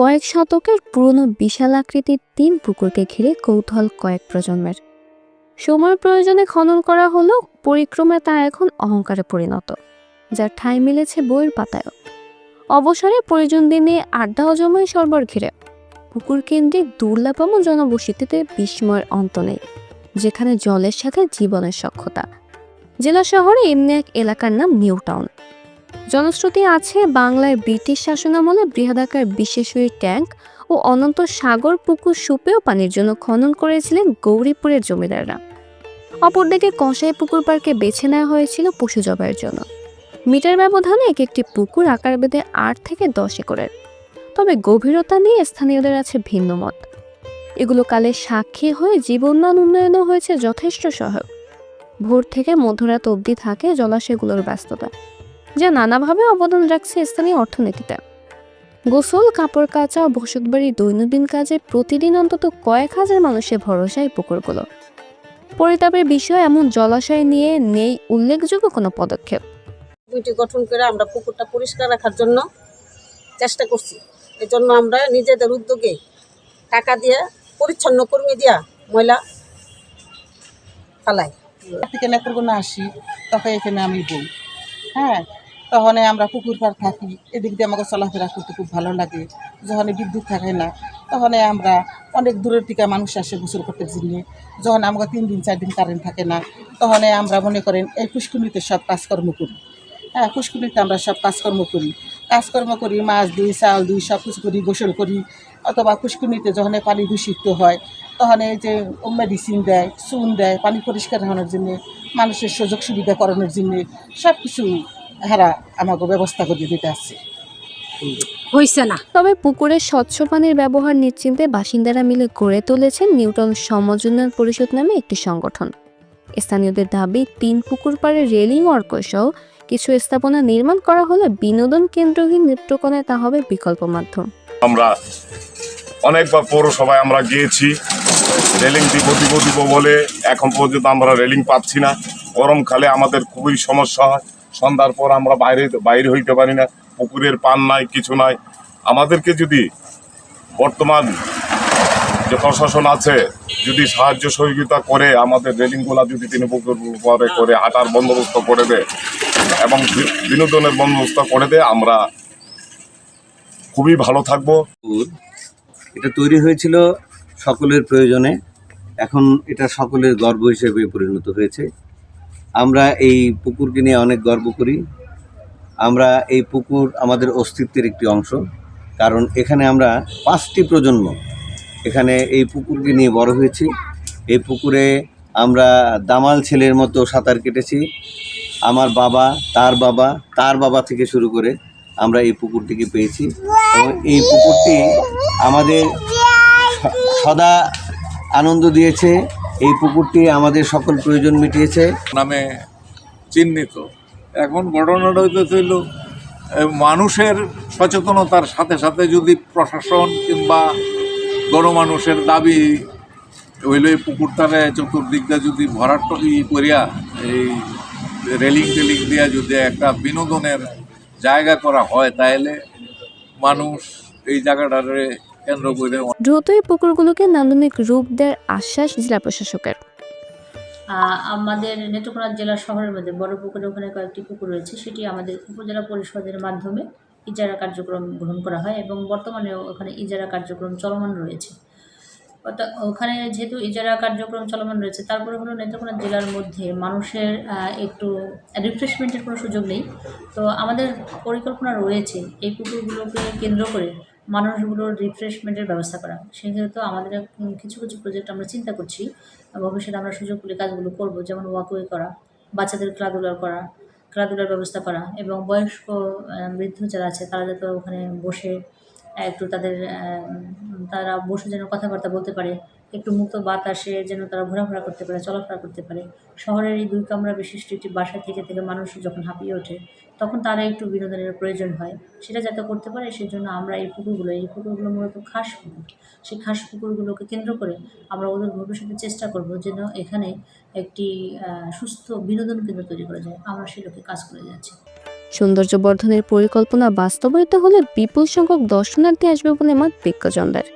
কয়েক শতকের পুরনো বিশাল আকৃতির তিন পুকুরকে ঘিরে কৌতূহল কয়েক প্রজন্মের। সময় প্রয়োজনে খনন করা হলো পরিক্রমায় তা এখন অহংকারে পরিণত, যার ঠাঁই মিলেছে বইয়ের পাতায়ও। অবসরে প্রয়োজন দিনে আড্ডা ও জমায় সরবর ঘিরে পুকুর কেন্দ্রিক দুর্লভম জনবসতিতে বিস্ময়ের অন্ত নেই, যেখানে জলের সাথে জীবনের সক্ষতা জেলা শহরে এমনি এক এলাকার নাম নিউ টাউন জনশ্রুতি আছে বাংলায় ব্রিটিশ শাসনামলে বৃহদাকার বিশেষয়ী ট্যাঙ্ক ও অনন্ত সাগর পুকুর সুপেও পানির জন্য খনন করেছিলেন গৌরীপুরের জমিদাররা। অপরদিকে কষাই পুকুর পার্কে বেছে নেওয়া হয়েছিল পশু জবাইয়ের জন্য। মিটার ব্যবধানে এক একটি পুকুর আকার বেঁধে আট থেকে দশ একরের। তবে গভীরতা নিয়ে স্থানীয়দের আছে ভিন্ন মত। এগুলো কালে সাক্ষী হয়ে জীবনমান উন্নয়নও হয়েছে যথেষ্ট সহায়ক। ভোর থেকে মধ্যরাত অবধি থাকে জলাশয়গুলোর ব্যস্ততা। যা নানাভাবে অবদান রাখছে স্থানীয় অর্থনীতিতে। গোসল কাপড় কাচা ও বসতবাড়ির দৈনন্দিন কাজে প্রতিদিন অন্তত কয়েক হাজার মানুষের ভরসায় পুকুরগুলো। পরিতাপের বিষয় এমন জলাশয় নিয়ে নেই উল্লেখযোগ্য কোনো পদক্ষেপ। কমিটি গঠন করে আমরা পুকুরটা পরিষ্কার রাখার জন্য চেষ্টা করছি। এই জন্য আমরা নিজেদের উদ্যোগে টাকা দিয়ে পরিচ্ছন্ন কর্মী দিয়া ময়লা ফালাই। থেকে নেত্রকোনা আসি তখন এখানে আমি বই। হ্যাঁ তখন আমরা পুকুর পাড় থাকি, এদিক দিয়ে আমাকে চলাফেরা করতে খুব ভালো লাগে। যখন বিদ্যুৎ থাকে না, তখন আমরা অনেক দূরের থেকে মানুষ আসে গোসল করতে জন্য যখন আমাকে তিন দিন, চার দিন কারেন্ট থাকে না, তখন আমরা মনে করেন এই পুষ্কুনিতে সব কাজকর্ম করি। হ্যাঁ পুষ্কুনিতে আমরা সব কাজকর্ম করি। কাজকর্ম করি, মাছ দিই চাল দিই সব কিছু করি, গোসল করি। অথবা পুষ্কুনিতে যখন পানি দূষিত হয়, তখন এই যে মেডিসিন দেয়, চুন দেয়, পানি পরিষ্কার হওয়ার জন্য, মানুষের সুযোগ সুবিধা করানোর জন্য সব কিছু হারা আমাকে ব্যবস্থা করে দিতে আসছে। হইছে না। তবে পুকুরের স্বচ্ছ পানির ব্যবহার নিশ্চিন্তে বাসিন্দারা মিলে গড়ে তুলেছেন নিউটন সমজুন্নয়ন পরিষদ নামে একটি সংগঠন। স্থানীয়দের দাবি তিন পুকুর পাড়ে রেলিং সহ কিছু স্থাপনা নির্মাণ করা হলে বিনোদন কেন্দ্রহীন নেত্রকোনায় তা হবে বিকল্প মাধ্যম। আমরা অনেকবার পৌরসভায় আমরা গিয়েছি রেলিং দিব দিব দিব বলে এখন পর্যন্ত আমরা রেলিং পাচ্ছি না। গরমকালে আমাদের খুবই সমস্যা হয়। সন্ধ্যার পর আমরা বাইরে বাইরে হইতে পারি না, পুকুরের পান নাই, কিছু নাই। আমাদেরকে যদি বর্তমান যে প্রশাসন আছে, যদি সাহায্য সহযোগিতা করে, আমাদের রেলিংগুলা যদি তিনি পুকুর পরে করে, হাঁটার বন্দোবস্ত করে দেয় এবং বিনোদনের বন্দোবস্ত করে দেয়, আমরা খুবই ভালো থাকব। এটা তৈরি হয়েছিল সকলের প্রয়োজনে। এখন এটা সকলের গর্ব হিসেবে পরিণত হয়েছে। আমরা এই পুকুরকে নিয়ে অনেক গর্ব করি। আমরা এই পুকুর আমাদের অস্তিত্বের একটি অংশ। কারণ এখানে আমরা পাঁচটি প্রজন্ম। এখানে এই পুকুরকে নিয়ে বড় হয়েছি। এই পুকুরে আমরা দামাল ছেলের মতো সাঁতার কেটেছি। আমার বাবা, তার বাবা তার বাবা থেকে শুরু করে আমরা এই পুকুরটিকে পেয়েছি। এবং এই পুকুরটি আমাদের সদা আনন্দ দিয়েছে। এই পুকুরটি আমাদের সকল প্রয়োজন মিটিয়েছে। নামে চিহ্নিত। এখন ঘটনাটা হইতেছিল মানুষের সচেতনতার সাথে সাথে যদি প্রশাসন কিংবা গণমানুষের দাবি হইল এই পুকুরটারে চতুর্দিকটা যদি ভরাট ই করিয়া, এই রেলিং টেলিং দিয়া যদি একটা বিনোদনের জায়গা করা হয়, তাহলে মানুষ এই জায়গাটারে কেন্দ্র করে দ্রুতই পুকুরগুলোকে নান্দনিক রূপ দেওয়ার আশ্বাস জেলা প্রশাসকের। আহ, আমাদের নেত্রকোনা জেলা শহরের মধ্যে বড় পুকুরে ওখানে কয়েকটি পুকুর রয়েছে। সেটি আমাদের উপজেলা পরিষদের মাধ্যমে ইজারা কার্যক্রম গ্রহণ করা হয় এবং বর্তমানে ওখানে ইজারা কার্যক্রম চলমান রয়েছে। অর্থাৎ ওখানে যেহেতু ইজারা কার্যক্রম চলমান রয়েছে তারপরে হলো নেত্রকোনা জেলার মধ্যে মানুষের আহ, একটু রিফ্রেশমেন্টের কোনো সুযোগ নেই। তো আমাদের পরিকল্পনা রয়েছে এই পুকুরগুলোকে কেন্দ্র করে মানুষগুলোর রিফ্রেশমেন্টের ব্যবস্থা করা। সেক্ষেত্রে আমাদের কিছু কিছু প্রজেক্ট আমরা চিন্তা করছি ভবিষ্যতে আমরা সুযোগ পেলে কাজগুলো করব, যেমন ওয়াকওয়ে করা, বাচ্চাদের খেলাধুলার করা, খেলাধুলার ব্যবস্থা করা এবং বয়স্ক বৃদ্ধ যারা আছে তারা যাতে ওখানে বসে, একটু তাদের তারা বসে যেন কথাবার্তা বলতে পারে একটু মুক্ত বাতাসে যেন তারা ঘোরাফেরা করতে পারে, চলাফেরা করতে পারে। শহরের এই দুই কামরা বিশিষ্ট একটি বাসা থেকে থেকে মানুষ যখন হাঁপিয়ে ওঠে, তখন তারা একটু বিনোদনের প্রয়োজন হয়। সেটা যাতে করতে পারে, সেজন্য আমরা এই পুকুরগুলো এই পুকুরগুলো মূলত খাস পুকুর। সেই খাস পুকুরগুলোকে কেন্দ্র করে আমরা ওদের ভবিষ্যতে চেষ্টা করব যেন এখানে একটি সুস্থ বিনোদন কেন্দ্র তৈরি করা যায়। আমরা সে লক্ষ্যে কাজ করে যাচ্ছি। সৌন্দর্য বর্ধনের পরিকল্পনা বাস্তবায়িত হলে বিপুল সংখ্যক দর্শনার্থী আসবে বলে মত বিজ্ঞজনদের